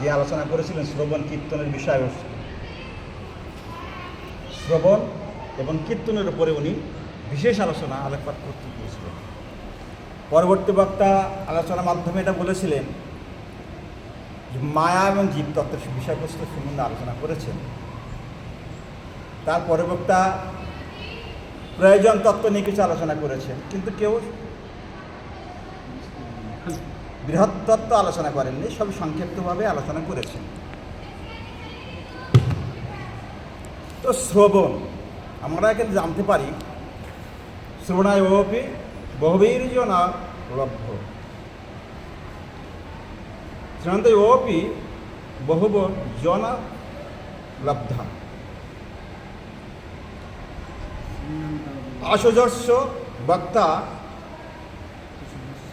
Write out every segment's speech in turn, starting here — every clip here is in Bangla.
যে আলোচনা করেছিলেন শ্রবণ কীর্তনের বিষয়বস্তু শ্রবণ এবং কীর্তনের উপরে উনি বিশেষ আলোচনা আলোকপাত করতে গিয়েছিলেন। পরবর্তী বক্তা আলোচনার মাধ্যমে এটা বলেছিলেন যে মায়া এবং জীবতত্ত্বের বিষয়বস্তু সম্বন্ধে আলোচনা করেছেন। তার পরবর্তা প্রয়োজন তত্ত্ব নিয়ে কিছু আলোচনা করেছেন, কিন্তু কেউ বৃহৎ তত্ত্ব আলোচনা করেননি, সব সংক্ষিপ্তভাবে আলোচনা করেছেন। তো শ্রবণ, আমরা কিন্তু জানতে পারি শ্রবণায় বহুপি বহুবীর জনা লভ্য। শ্রবণান্ত ওপি বহুব জন লব্ধা। আশুজস্য বক্তা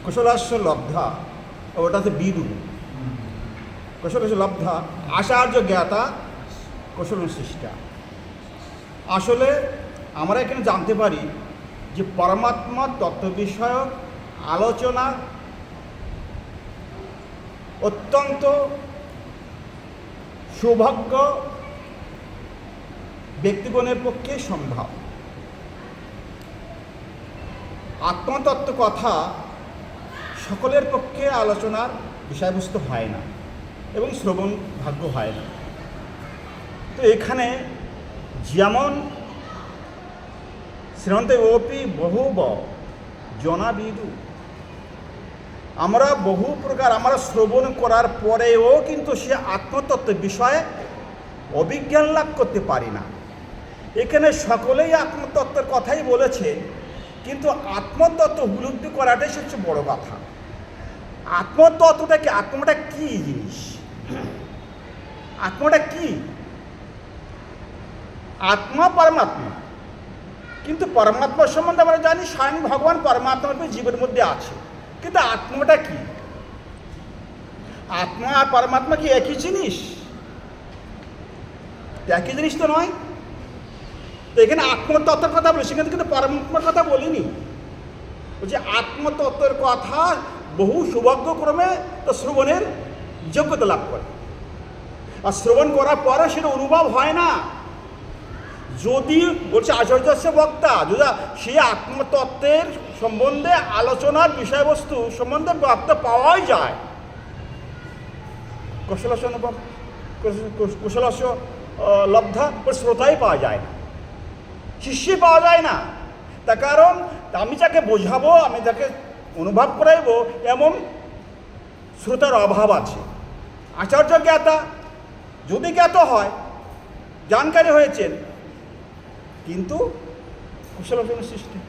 কুশলাস্য লব্ধা। ওটা হচ্ছে বিদু কুশলাস্য লব্ধা আচার্য জ্ঞাতা কুশল সৃষ্টা আসলে আমরা এখানে জানতে পারি যে পরমাত্মা তত্ত্ব বিষয়ক আলোচনা অত্যন্ত সৌভাগ্য ব্যক্তিগণের পক্ষে সম্ভব আত্মতত্ত্ব কথা সকলের পক্ষে আলোচনার বিষয়বস্তু হয় না এবং শ্রবণ ভাগ্য হয় না। তো এখানে যেমন শ্রীমন্ত ওপি বহু ব জনাবিদু আমরা বহু প্রকার আমরা শ্রবণ করার পরেও কিন্তু সে আত্মতত্ত্বের বিষয়ে অভিজ্ঞান লাভ করতে পারি না। এখানে সকলেই আত্মতত্ত্বের কথাই বলেছে, কিন্তু আত্মতত্ত্ব উপলব্ধি করাটাই সবচেয়ে বড় কথা। আত্মতত্ত্বটা কি? আত্মটা কি জিনিস? আত্মাটা কি? আত্মা পরমাত্মা। কিন্তু পরমাত্মা সম্বন্ধে আমরা জানি স্বয়ং ভগবান পরমাত্মা জীবের মধ্যে আছে। কিন্তু আত্মাটা কি? আত্মা আর পরমাত্মা কি একই জিনিস? একই জিনিস তো নয়। তো এখানে আত্মতত্ত্বের কথা বলি সেখানে কিন্তু পরমাত্মার কথা বলিনি। বলছি আত্মতত্ত্বের কথা বহু সৌভাগ্যক্রমে তো শ্রবণের যোগ্যতা লাভ করে। আর শ্রবণ করার পরে সেটা অনুভব হয় না। যদি বলছে আচার্যস্য বক্তা, যদি সে আত্মতত্ত্বের সম্বন্ধে আলোচনার বিষয়বস্তু সম্বন্ধে বক্তা পাওয়াই যায়। কুশলস্য কুশলস্য লব্ধা শ্রোতাই পাওয়া যায় না। শিষ্যই পাওয়া যায় না। তার কারণ, আমি যাকে বোঝাবো, আমি যাকে অনুভব করাইবো, এমন শ্রোতার অভাব আছে। আচার্য জ্ঞাতা যদি জ্ঞাত হয়, জানকারী হয়েছেন, কিন্তু কুশলসন সৃষ্টি,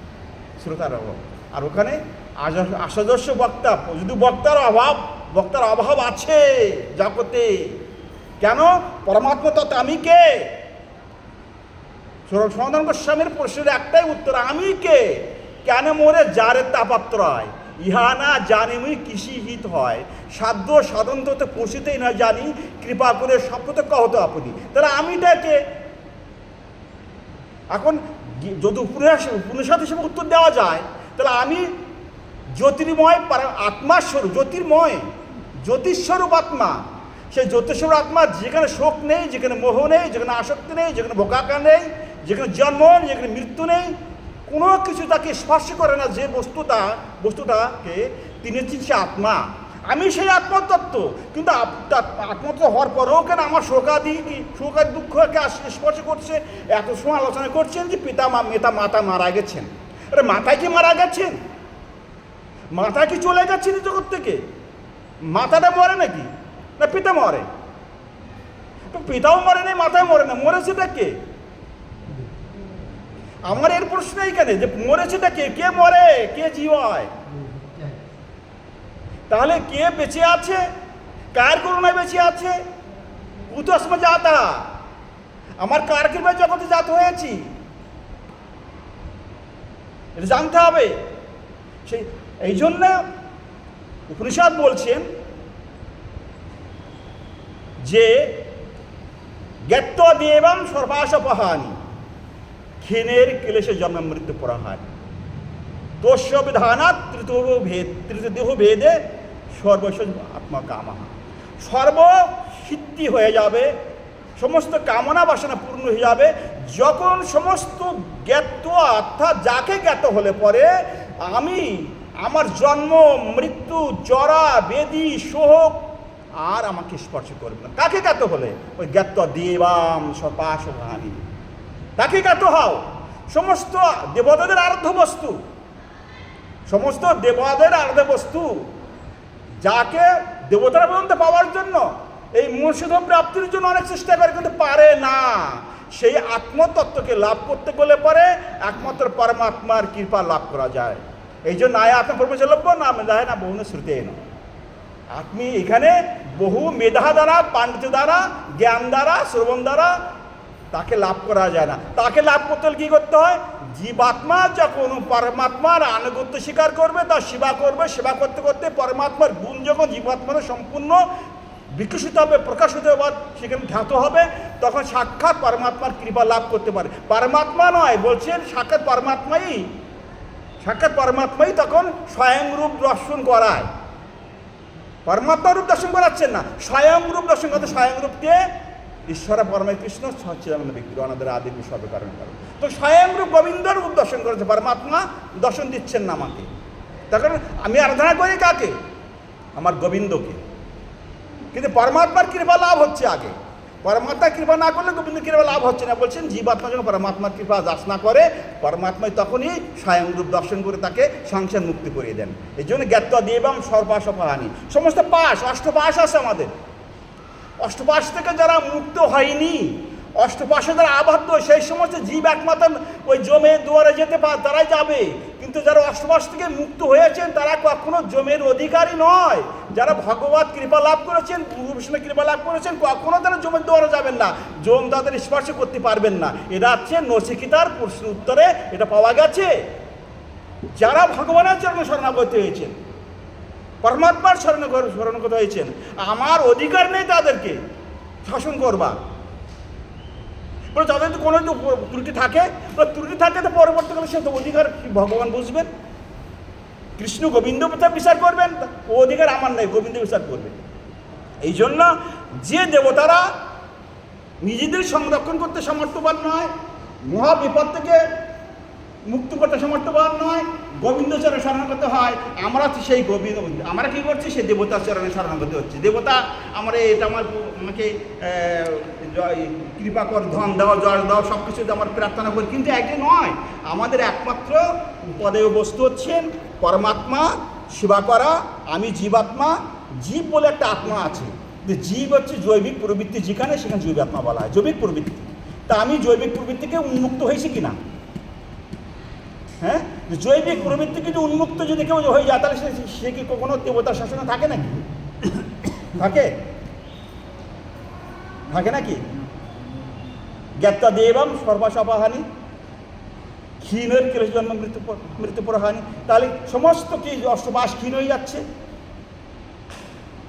শ্রোতার অভাব। আর ওখানে আসাদর্শ বক্তা, যদি বক্তার অভাব বক্তার অভাব আছে জগতে, কেন? পরমাত্মা তত্ত্ব, আমি কে? সনাতন গোস্বামীর প্রশ্নের একটাই উত্তর, আমি কে? কেন মোরে যারে তাপাত্রয়? ইহা না জানি মুই কৃষি হিত হয়। সাধ্য সাধন তো পশুতেই না জানি, কৃপা করে শপথ কহত আপনি তাহলে আমিটা কে এখন যদি উপন্যাস উপনিষদ হিসেবে উত্তর দেওয়া যায়, তাহলে আমি জ্যোতির্ময় আত্মার স্বরূপ, জ্যোতির্ময় জ্যোতিস্বরূপ আত্মা। সেই জ্যোতিস্বরূপ আত্মা যেখানে শোক নেই, যেখানে মোহ নেই, যেখানে আসক্তি নেই, যেখানে ভোগাকা নেই, যেখানে জন্ম নেই, যেখানে মৃত্যু নেই কোনো কিছু তাকে স্পর্শ করে না যে বস্তুটা, বস্তুটাকে তিনি সে আত্মা। আমি সেই আত্মতত্ত্ব কিন্তু আত্মতত্ত্ব হওয়ার পরেও কেন আমার শোকাদি শোকাদি দুঃখকে স্পর্শ করছে? এত সময় আলোচনা করছেন যে পিতা মা, মেতা মাতা মারা গেছেন। আরে মাথায় কি মারা গেছেন? মাথা কি চলে যাচ্ছেন জগৎ থেকে? মাথাটা মরে নাকি? না পিতা মরে? পিতাও মরে নেই মাথায় মরে না মরেছেটা কে? আমার এর প্রশ্ন এইখানে যে মরেছেটা কে? কে মরে? কে জীবায়? তাহলে কে বেঁচে আছে? কার করুণায় বেঁচে আছে? কুতস্ম জাতা আমার কার কৃপায় জগতে জাত হয়েছি? এটা জানতে হবে। সেই, এই জন্য উপনিষদ বলছেন যে জ্ঞাত দেবম সর্বাসপহানি। ক্ষীণের ক্লেশে জন্ম মৃত্যু পড়া হয়। দোষ্য বিধানাৎ তৃতীয় ভেদ তৃতীয় ভেদে সর্বস্ব আত্মা কামা। সর্বসিদ্ধি হয়ে যাবে, সমস্ত কামনা বাসনা পূর্ণ হয়ে যাবে, যখন সমস্ত জ্ঞাত অর্থাৎ যাকে জ্ঞাত হলে পরে আমি আমার জন্ম, মৃত্যু, জরা, বেদি শোক আর আমাকে স্পর্শ করবে না। কাকে জ্ঞাত হলে? ওই জ্ঞাত দেবাম সপাশ ভানি তাকে জ্ঞাত হও। সমস্ত দেবতাদের আরাধ্য বস্তু। সমস্ত দেবতাদের আরাধ্য বস্তু। যাকে দেবতারা পর্যন্ত পাওয়ার জন্য এই মনুষ্যধ প্রাপ্তির জন্য অনেক চেষ্টা করে, কিন্তু পারে না। সেই আত্মতত্ত্বকে লাভ করতে গেলে পরে একমাত্র পরমাত্মার কৃপা লাভ করা যায়। এই জন্য আয় আত্মপরমেশ্বলভ্য না মেধায় না বহু শ্রুতে না আপনি এখানে বহু মেধা দ্বারা, পাণ্ডিত্য দ্বারা, জ্ঞান দ্বারা, শ্রবণ দ্বারা তাকে লাভ করা যায় না। তাকে লাভ করতে হলে কী করতে হয়? জীবাত্মা যখন পরমাত্মার আনুগত্য স্বীকার করবে, তার সেবা করবে, সেবা করতে করতে পরমাত্মার গুণ যখন জীবাত্মার সম্পূর্ণ বিকশিত হবে, প্রকাশিত হবে, সেখানে ধ্যাত হবে, তখন সাক্ষাৎ পরমাত্মার কৃপা লাভ করতে পারে। পরমাত্মা নয়, বলছেন সাক্ষাৎ পরমাত্মাই সাক্ষাৎ পরমাত্মাই তখন স্বয়ং রূপ দর্শন করায়। পরমাত্মা রূপ দর্শন করাচ্ছেন না। স্বয়ং রূপ দর্শন করতে, স্বয়ং রূপকে ঈশ্বর পরমে কৃষ্ণ, সচ্চিদানন্দ ব্যক্তি অনাদের আদি সর্বে কারণ কারণ তো স্বয়ং রূপ গোবিন্দ রূপ দর্শন করেছে পরমাত্মা, দর্শন দিচ্ছেন না আমাকে। তখন আমি আরাধনা করি কাকে? আমার গোবিন্দকে। কিন্তু পরমাত্মার কৃপা লাভ হচ্ছে আগে। পরমাত্মার কৃপা না করলে গোবিন্দ কৃপা লাভ হচ্ছে না। বলছেন, জীবাত্মা যখন পরমাত্মার কৃপা দাস না করে, পরমাত্মাই তখনই স্বয়ং রূপ দর্শন করে তাকে সংসার মুক্তি করিয়ে দেন। এই জন্য জ্ঞাত দেবম সর্বাস পাহানি সমস্ত পাশ, অষ্টপাশ আছে আমাদের। অষ্টপাশ থেকে যারা মুক্ত হয়নি, অষ্টপাশে যারা আবদ্ধ, সেই সমস্ত জীব একমাত্র ওই জমে দুয়ারে যেতে পারে, তারাই যাবে। কিন্তু যারা অষ্টপাশ থেকে মুক্ত হয়েছেন, তারা কখনো জমের অধিকারী নয়। যারা ভগবত কৃপা লাভ করেছেন, গুরু বিষ্ণু কৃপা লাভ করেছেন, কখনো তারা জমের দুয়ারে যাবেন না। জম তাদের স্পর্শ করতে পারবেন না। এটা হচ্ছে নচিকিতার প্রশ্ন উত্তরে এটা পাওয়া গেছে। যারা ভগবানের চরণে শরণাগত হয়েছেন পরমাত্মার স্মরণ স্মরণগত হয়েছেন। আমার অধিকার নেই তাদেরকে। শাসন করবা। তাদের তো কোনো ত্রুটি থাকে ত্রুটি থাকে তো পরবর্তীকালে সে তো অধিকার ভগবান বুঝবেন? কৃষ্ণ গোবিন্দ বিচার করবেন ও অধিকার আমার নেই, গোবিন্দ বিচার করবেন এই জন্য যে দেবতারা নিজেদের সংরক্ষণ করতে সমর্থবান নয়, মহাবিপদ থেকে মুক্ত করতে সমর্থবান নয় গোবিন্দ চরণে শরণাগত হয়। আমরা সেই গোবিন্দ আমরা কী করছি? সেই দেবতার চরণে শরণাগত হচ্ছে। দেবতা, আমরা এটা আমার আমাকে কৃপা কর, ধন দাও জয় দাও সব কিছু আমার প্রার্থনা করি। কিন্তু একটি নয়, আমাদের একমাত্র পদে বস্তু হচ্ছেন পরমাত্মা, সেবা করা, আমি জীবাত্মা, জীব বলে একটা আত্মা আছে। জীব হচ্ছে জৈবিক প্রবৃত্তি, যেখানে সেখানে জৈবিক আত্মা বলা হয়, জৈবিক প্রবৃত্তি। তা আমি জৈবিক প্রবৃত্তিকে উন্মুক্ত হয়েছি কিনা? হ্যাঁ? জৈবিক প্রবৃত্তি যদি উন্মুক্ত যদি কেউ হয়ে যায়, তাহলে সে- কি কখনো দেবতার শাসনে থাকে নাকি? থাকে? থাকে নাকি? জ্ঞাত্তা দেবম সর্বাসপাহানি, ক্ষীণের কেলে জন্ম মৃত্যু প- মৃত্যু প্রহানি। তাহলে সমস্ত কি অষ্টবাস ক্ষীণ হয়ে যাচ্ছে?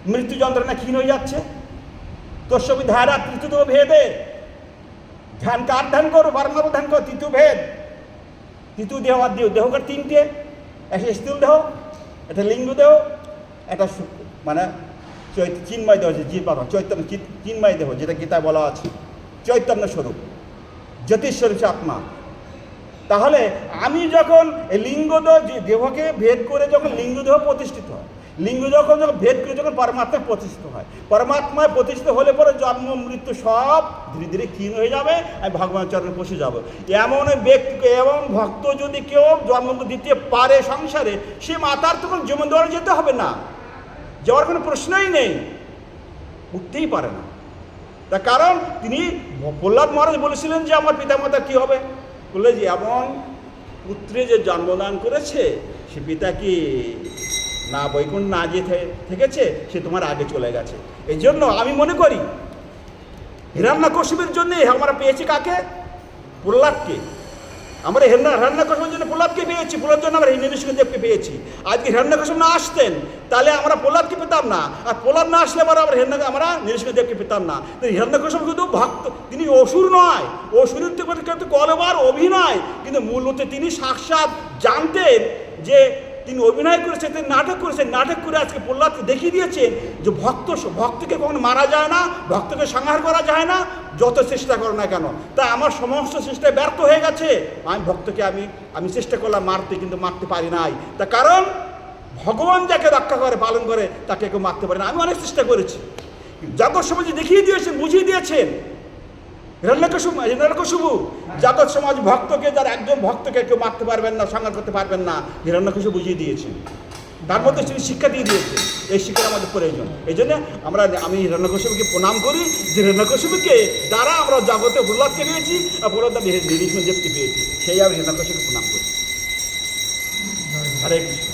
মৃত্যু যন্ত্রণা ক্ষীণ হয়ে যাচ্ছে? তোর সবই ধারা তৃতীয় ভেদে। ধ্যান কার ধ্যান করো? বারবার ধ্যান করো, তৃতীয় ভেদ। তৃতীয় দেহ আর দেহ দেহকার তিনটে, একটা স্থূল দেহ, একটা লিঙ্গ দেহ, একটা মানে চৈত চিন্ময় দেহ যে জীব চৈতন্য চিত- চিন্ময় দেহ, যেটা গীতায় বলা আছে। চৈতন্য স্বরূপ। জ্যোতিস্বরূপ হচ্ছে আত্মা। তাহলে আমি যখন এই লিঙ্গ দেহ যে দেহকে ভেদ করে যখন লিঙ্গ দেহ প্রতিষ্ঠিত হয় লিঙ্গ যখন যখন ভেদ করে যখন পরমাত্মায় প্রতিষ্ঠিত হয়, পরমাত্মায় প্রতিষ্ঠিত হলে পরে জন্ম, মৃত্যু সব ধীরে ধীরে ক্ষীণ হয়ে যাবে আমি ভগবান চরণে বসে যাব। এমন ব্যক্তি এমন ভক্ত যদি কেউ জন্ম দিতে পারে সংসারে, সে মাতার তখন জীবন দেওয়ার যেতে হবে না। যাওয়ার কোনো প্রশ্নই নেই। উঠতেই পারে না। তার কারণ তিনি প্রহ্লাদ মহারাজ বলেছিলেন যে, আমার পিতামাতা কি হবে? বললে যে, এমন পুত্রে যে জন্মদান করেছে, সে পিতা কি না বৈকুণ্ঠ না যে থেকেছে, সে তোমার আগে চলে গেছে। এই জন্য আমি মনে করি হিরণ্যকশিপের জন্যে আমরা পেয়েছি কাকে? প্রহ্লাদকে। আমরা হিরণ্য হিরণ্যকশিপের জন্য প্রহ্লাদকে পেয়েছি। প্রহ্লাদ জন্য আমরা নৃসিংহদেবকে পেয়েছি। আজকে হিরণ্যকশিপ না আসতেন, তাহলে আমরা প্রহ্লাদকে পেতাম না। আর প্রহ্লাদ না আসলে আবার আমরা হিরণ্য আমরা নৃসিংহদেবকে পেতাম না। তো হিরণ্যকশিপ শুধু ভক্ত তিনি অসুর নয়। অসুরের কিন্তু কলবার অভিনয়। কিন্তু মূলত তিনি সাক্ষাৎ জানতেন যে তিনি অভিনয় করেছেন, তিনি নাটক করেছেন, নাটক করে আজকে প্রহ্লাদকে দেখিয়ে দিয়েছেন যে ভক্ত ভক্তকে কখনো মারা যায় না, ভক্তকে সংহার করা যায় না, যত চেষ্টা করো না কেন। তা আমার সমস্ত চেষ্টায় ব্যর্থ হয়ে গেছে। আমি ভক্তকে আমি আমি চেষ্টা করলাম মারতে, কিন্তু মারতে পারি নাই। তা কারণ, ভগবান যাকে রক্ষা করে, পালন করে, তাকে কেউ মারতে পারে না। আমি অনেক চেষ্টা করেছি। জগৎ সমাজে দেখিয়ে দিয়েছেন, বুঝিয়ে দিয়েছেন। হিরণ্যকশুব হিরণ্যকশুবু জগৎ সমাজ ভক্তকে, যার একজন ভক্তকে কেউ মারতে পারবেন না সংগ্রাম করতে পারবেন না হিরণ্যকশুবু বুঝিয়ে দিয়েছেন তার মধ্যে তিনি শিক্ষা দিয়ে দিয়েছেন এই শিক্ষা আমাদের প্রয়োজন। এই জন্য আমরা, আমি হিরণ্যকশুবুকে প্রণাম করি যে হিরণ্যকশুবুকে দ্বারা আমরা জগতে প্রহ্লাদকে পেয়েছি, আর প্রহ্লাদ নিরীক্ষ দেবকে পেয়েছি। সেই আমি হিরণ্যকশুবুকে প্রণাম করি। হরে কৃষ্ণ।